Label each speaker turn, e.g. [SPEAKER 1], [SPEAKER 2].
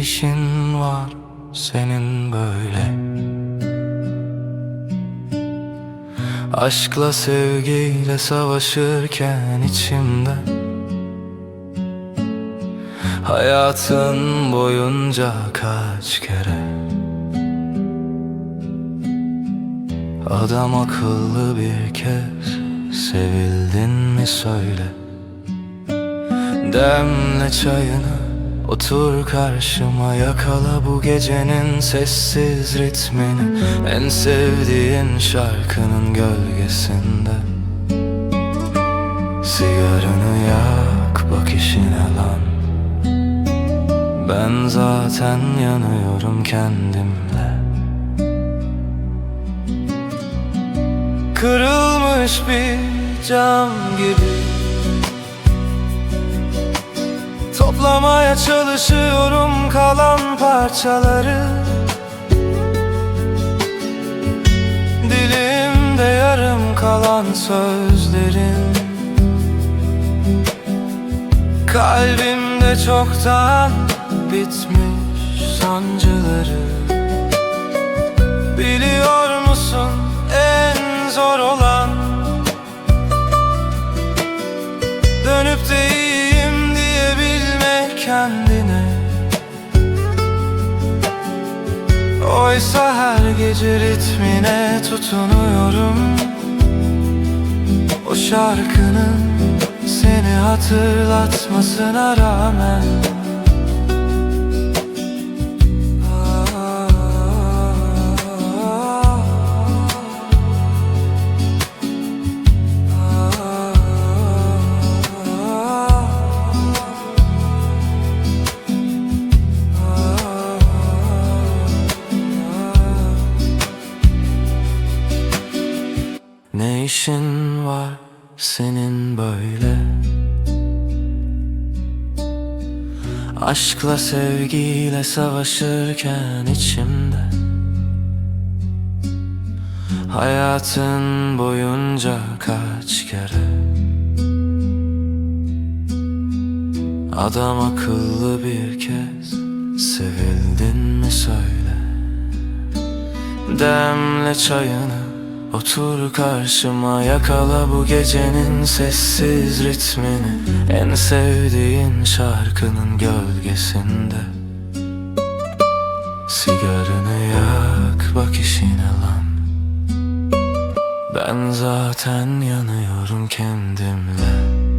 [SPEAKER 1] Ne işin var senin böyle. Aşkla sevgiyle savaşırken içimde. Hayatın boyunca kaç kere. Adam akıllı bir kez sevildin mi söyle. Demle çayını. Otur karşıma yakala bu gecenin sessiz ritmini. En sevdiğin şarkının gölgesinde. Sigaranı yak bak işine lan. Ben zaten yanıyorum kendimle. Kırılmış bir cam gibi Toplamaya çalışıyorum kalan parçaları. Dilimde yarım kalan sözlerin Kalbimde çoktan bitmiş sancıları. Biliyor musun en zor kendine Oysa her gece ritmine tutunuyorum. O şarkının seni hatırlatmasına rağmen işin var senin böyle. Aşkla sevgiyle savaşırken içimde. Hayatın boyunca kaç kere. Adam akıllı bir kez Sevildin mi söyle. Demle çayını Otur karşıma yakala bu gecenin sessiz ritmini. En sevdiğin şarkının gölgesinde. Sigaranı yak bak işine lan. Ben zaten yanıyorum kendimle